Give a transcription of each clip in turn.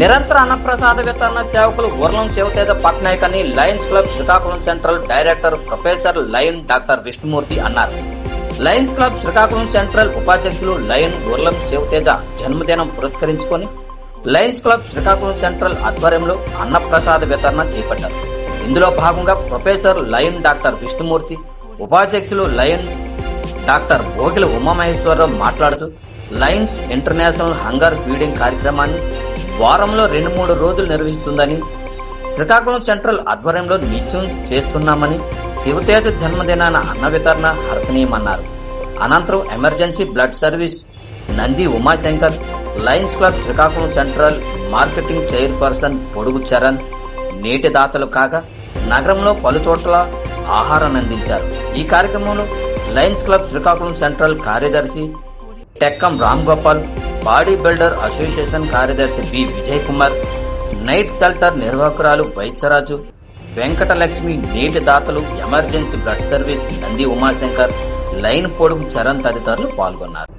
నిరంతర అన్నప్రసాద వితరణ సేవకులు ఊర్లం శివతేజ పట్నాయక్ అని lions club Srikakulam central director professor lion doctor Vishnumurthy అన్నారు. లయన్స్ క్లబ్ శ్రీకాకుళం సెంట్రల్ ఉపాధ్యక్షులు లయన్ ఊర్లం శివతేజ జన్మదినం పురస్కరించుకొని లయన్స్ క్లబ్ శ్రీకాకుళం సెంట్రల్ ఆధ్వర్యంలో అన్నప్రసాద వితరణ చేపట్టారు. ఇందులో భాగంగా ప్రొఫెసర్ లయన్ డాక్టర్ విష్ణుమూర్తి ఉపాధ్యక్షులు లయన్ డాక్టర్ భోగిల ఉమామహేశ్వరరావు మాట్లాడుతూ లయన్స్ ఇంటర్నేషనల్ హంగర్ ఫీడింగ్ కార్యక్రమాన్ని వారంలో రెండు మూడు రోజులు నిర్వహిస్తుందని శ్రీకాకుళం సెంట్రల్ ఆధ్వర్యంలో నిత్యం చేస్తున్నామని శివతేజ జన్మదినాన అన్న వితరణ హర్షణీయమన్నారు. అనంతరం emergency blood service Nandi Umashankar lions club Srikakulam central marketing chairperson Podugu Charan నేటి దాతలు కాగా నగరంలో పలు చోట్ల ఆహారాన్ని అందించారు. ఈ కార్యక్రమంలో లయన్స్ క్లబ్ శ్రీకాకుళం సెంట్రల్ కార్యదర్శి Tekkam Ram Gopal body builder association కార్యదర్శి B. Vijay Kumar night shelter నిర్వాహకురాలు Vysyaraju Venkatalakshmi నీటి దాతలు emergency blood service Nandi Umashankar lion Podugu Charan తదితరులు పాల్గొన్నారు.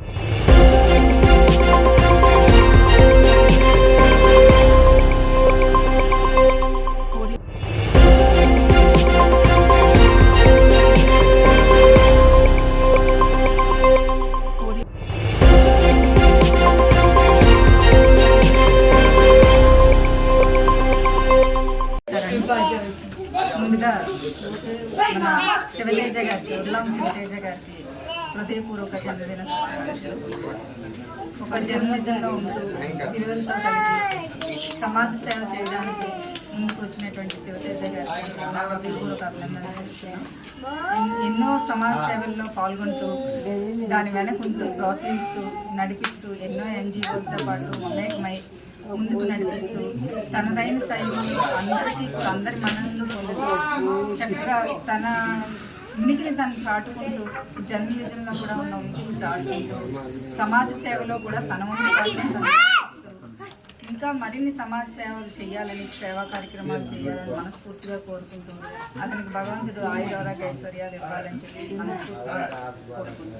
ముందుగా శివతేజ గారికి ఉర్లాం శివతేజ గారికి హృదయపూర్వక జన్మదిన ఒక జర్నలిజంలో ఉంటూ విలువలతో కలిగి సమాజ సేవ చేయడానికి ముందుకు వచ్చినటువంటి శివతేజ గారికి హృదయపూర్వక అభినందనలు ఎన్నో సమాజ సేవల్లో పాల్గొంటూ దాని వెనకుంటూ ప్రోత్సహిస్తూ నడిపిస్తూ ఎన్నో ఎన్జిఓలతో పాటు మమేకమై ముందుకు నడిపిస్తూ తనదైన శైలిలో అందరికీ అందరి మనల్ని పొందుతూ చక్కగా తన ఉనికిని తను చాటుకుంటూ జర్నలిజంలో కూడా ఉన్న ఉనికిని చాటుకుంటూ సమాజ సేవలో కూడా తన వంతు ఇంకా మరిన్ని సమాజ సేవలు చేయాలని సేవా కార్యక్రమాలు చేయాలని మనస్ఫూర్తిగా కోరుకుంటూ అతనికి భగవంతుడు ఆయురారోగ్య ఐశ్వర్యాలు ఇవ్వాలని చెప్పి మనస్ఫూర్తిగా కోరుకుంటున్నాను.